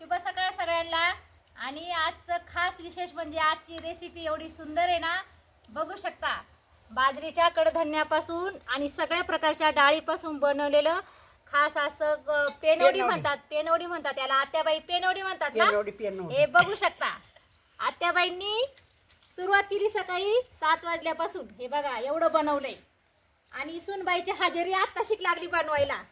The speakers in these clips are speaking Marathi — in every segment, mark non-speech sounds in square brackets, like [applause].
शुभ सकाळ सगळ्यांना. आणि आजचं खास विशेष म्हणजे आजची रेसिपी एवढी सुंदर आहे ना बघू शकता. बाजरीच्या कडधान्यापासून आणि सगळ्या प्रकारच्या डाळीपासून बनवलेलं खास असं पेनवडी. म्हणतात पेनवडी म्हणतात त्याला आत्याबाई पेनवडी म्हणतात ना? हे बघू शकता. आत्याबाईंनी सुरुवात केली सकाळी सात वाजल्यापासून. हे बघा एवढं बनवलंय. आणि सुनबाईची हजेरी आत्ताशीक लागली बनवायला.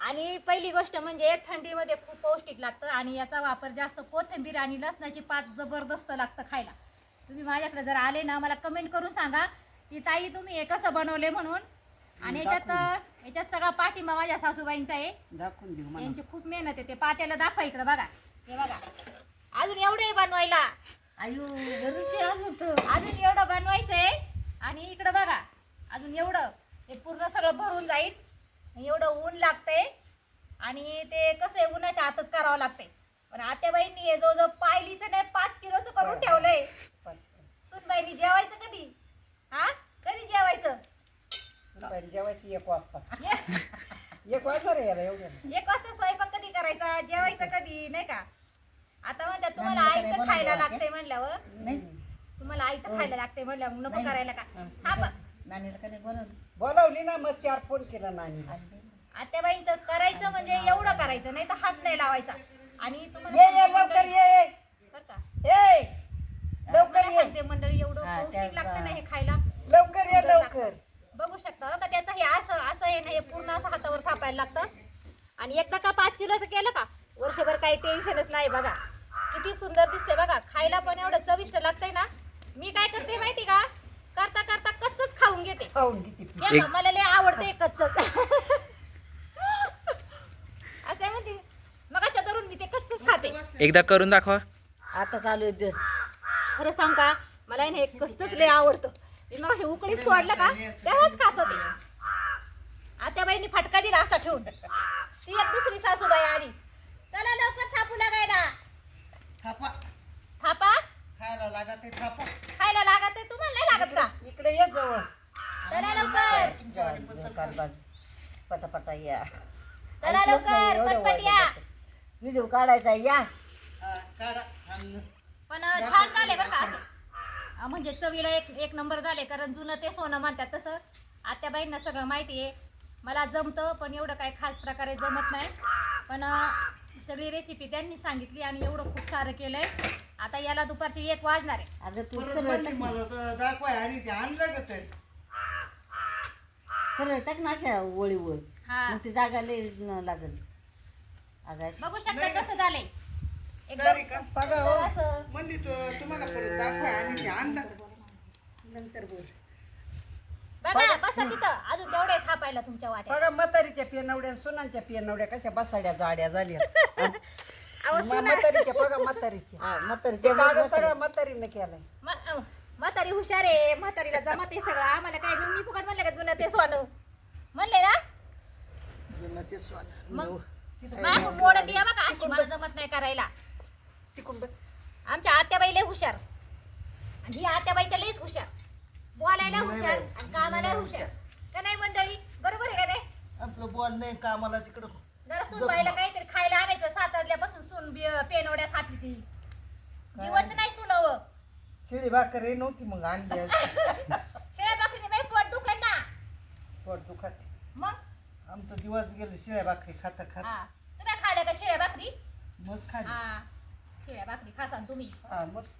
आणि पहिली गोष्ट म्हणजे थंडीमध्ये खूप पौष्टिक लागतं आणि याचा वापर जास्त कोथिंबीर आणि लसणाची पात जबरदस्त लागतं खायला. तुम्ही माझ्याकडे जर आले ना मला कमेंट करून सांगा की ताई तुम्ही हे कसं बनवले म्हणून? आणि याच्यात याच्यात सगळा पाठिंबा माझ्या सासूबाईंचा आहे. दाखवून देऊ मला यांची खूप मेहनत आहे ते. पात्याला दाखवा इकडं बघा. हे बघा. अजून एवढं आहे बनवायला. आयु अजून तो अजून एवढं बनवायचंय. आणि इकडं बघा अजून एवढं. हे पूर्ण सगळं भरून जाईल. एवढं ऊन लागतंय. आणि ते कसं आहे उन्हाच्या आतच करावं लागतंय. पण आत्याबाईंनी हे जवळजवळ पायलीचं नाही पाच किलोचं करून ठेवलंय. सुनबाईनी जेवायचं कधी? हा? कधी जेवायचं? जेवायची एक वाजता. एक एक वाजता रे याला एवढ्या. एक वाजता स्वयंपाक कधी करायचा? जेवायचं कधी? नाही का? आता म्हणतात तुम्हाला आईचं खायला लागतंय म्हणल्यावर. नाही. तुम्हाला आईचं खायला लागतंय म्हणल्यावर नको करायला का? हा. पण नानीला कधी बोलावली? ना मग चार फोन केला नानी आत्याबाई तर करायचं म्हणजे एवढं करायचं नाही तर हात नाही लावायचा. आणि ये तुम्हाला ये लवकर ये. बरं का? लवकर ये. मंडळी एवढं हा, पौष्टिक त्या- लागतं ना हे खायला. लवकर ये लवकर लागतं. बघू शकता बरं का? त्याचं हे असं असं आहे ना हे पूर्ण असं हातावर थापायला लागतं. आणि एकदा का पाच किलोचं केलं का? वर्षभर काही टेन्शनच नाही बघा. किती सुंदर दिसते बघा. खायला पण एवढं चविष्ट लागतंय ना. मी काय करते माहिती का? करता करता खाऊन घेते. खाऊन या मला लय आवडते असं [laughs] म्हणते मग अशा धरून मी ते कच्चच खाते. एकदा करून दाखवा. आता चालू आहे दिवस. खरं सांग का मला आहे ना हे कच्चच लय आवडतं. मी मग अशी उकडीत सोडलं का तेव्हाच खात होते. आता बाईनी फटका दिला असा ठेवून. ती एक दुसरी सासूबाई आली चला लवकर थापू लागायला थापा थापा खायला लागत आहे थापा खायला लागत आहे तुम्हाला नाही लागत का इकडे ये जवळ चला लवकर काल बाज पटापटा या. चला लवकर पटपट या. व्हिडिओ काढायचा या. पण छान झाले बरं का. असं. अं, म्हणजे चवीला एक एक नंबर झाले कारण जुनं ते सोनं म्हणतात तसं. आत्याबाईंना सगळं माहिती आहे. मला जमतं पण एवढं काही खास प्रकारे जमत नाही. पण अं, सगळी रेसिपी त्यांनी सांगितली आणि एवढं खूप सारं केलंय. आता याला दुपारची एक वाजणार आहे. अगं तू परत सरळ म्हणली टाक. मला तर दाखवाय आणि ते आणलं का तर? सरळ टाक ना अशा ओळीवर. हा. मग ती जागा लय न लागल. बघू शकता कसं झालंय. सारी का? एकदम बघा हो. असं. म्हणली तो तुम्हाला परत दाखवाय आणि ते आणलं का नंतर बोल. बघा बसा तिथं. अजून तेवढे थापायला तुमच्या वाट्या. बघा म्हातारीच्या पेनवड्या आणि सुनांच्या पेनवड्या कशा बसाड्या जाड्या झाल्या. [laughs] म्हातारीच्या बघा म्हातारीच्या. हा म्हातारी ते कागद सगळं म्हातारीनं केलाय. म- अ, म्हातारी हुशार आहे म्हातारीला जमत आहे सगळं. आम्हाला काय मी फुकट म्हणलं का जुनं ते सोनं? म्हणले ना? जुनं ते सोनं. मग मागून मोडत या बघा अशी मला जमत नाही करायला. बस. आमच्या आत्याबाई लय हुशार. आणि ही आत्याबाई तर लयच हुशार. बोलायला हुशार आणि कामाला हुशार. का नाही मंडळी? बरोबर आहे का नाही? आपलं बॉल नाही कामाला तिकडं जरा सुनबाईला काहीतरी खायला आणायचं. सात वाजल्यापासून सुन बी- पेनवड्या थापली ती. जिवंत नाही सुनव शिळी भाकर हे नव्हती मग आणली असती. शेळ्या बाकरीने बाई पोट दुखन ना. पोट दुखात. मग? आमचं दिवस गेले शिळ्या भाकरी खाता खाता. हा. तुम्ही खाल्ल्या का शेळ्या भाकरी मस्त खाली हा. शेळ्या भाकरी खासान तुम्ही. हा मस्त.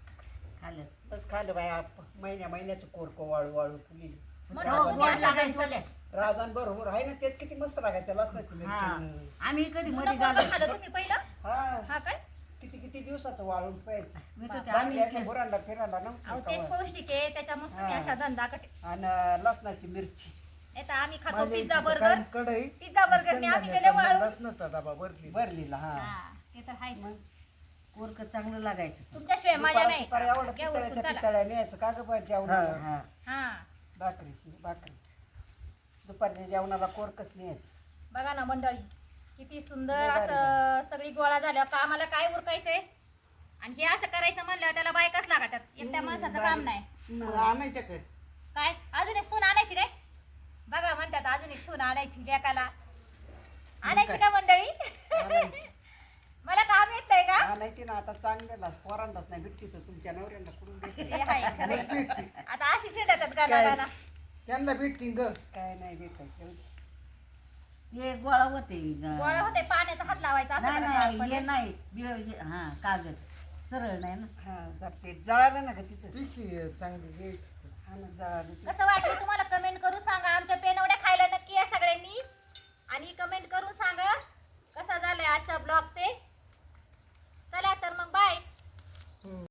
खाल्लं. बस खाल्लं बाया महिन्या महिन्याचं कोरको वाळू वाळू फुली म्हणून तुम्ही अशा राजान बरोबर आहे ना तेच किती मस्त लागायचं लसणाची हा. आम्ही कधी मध्ये खाल्लं तुम्ही पहिलं? हा. हा काय? किती किती दिवसाचं वाळून मी तर आम्ही बुरांडा फिरायला अहो नव्हती तेच कवा. पौष्टिक आहे त्याच्यामुळे तुम्ही हा. अशा धंदा कटे आणि लसणाची मिरची. नाही तर आम्ही खातो माझ्या पिझ्झा इथे तर बर्गर. काय कढई पिझ्झा बर्गर ने आम्ही गेले वाळू. लसणाचा डबा भरली भरलीला हा. हा ते तर आहे कोरक चांगलं लागायचं. तुमच्याशिवाय माझ्या नाही. दुपारी एवढं घ्या उरकून पितळ्याच्या चला. पितळ्या न्यायचं का गं पाहिजे जेवणाला हा. हा. भाकरीची भाकरी. दुपारच्या जेवणाला कोरकच न्यायचं. बघा ना मंडळी किती सुंदर असं सगळी गोळा झाल्यावर का आम्हाला काय उरकायचंय? आणि हे असं करायचं म्हणल्यावर त्याला बायकाच लागतात एकट्या माणसाचं काम नाही. आणायच्या काय? काय? अजून एक सून आणायची काय? बघा म्हणतात अजून एक सून आणायची लेकाला. आणायची का मंडळी? [laughs] मला काम येत आता चांगल्याला पोरांनाच नाही भेटती तर तुमच्या नवऱ्यांना कुठून भेटते हे आहे. भेटते [laughs] आता अशी चिडतात गाणं काय? गाणं त्यांना भेटतील ग. काय नाही भेटायचं हे गोळा होते. गोळा होते पाण्याचा हात लावायचा असं नाही करायचं नाही आपण. हे नाही बिळ- हा कागद. सरळ नाही ना. हा जर ते जळालं ना का तिथं? पिशी चांगली घ्यायची. हा ना जळालं. कसं वाटलं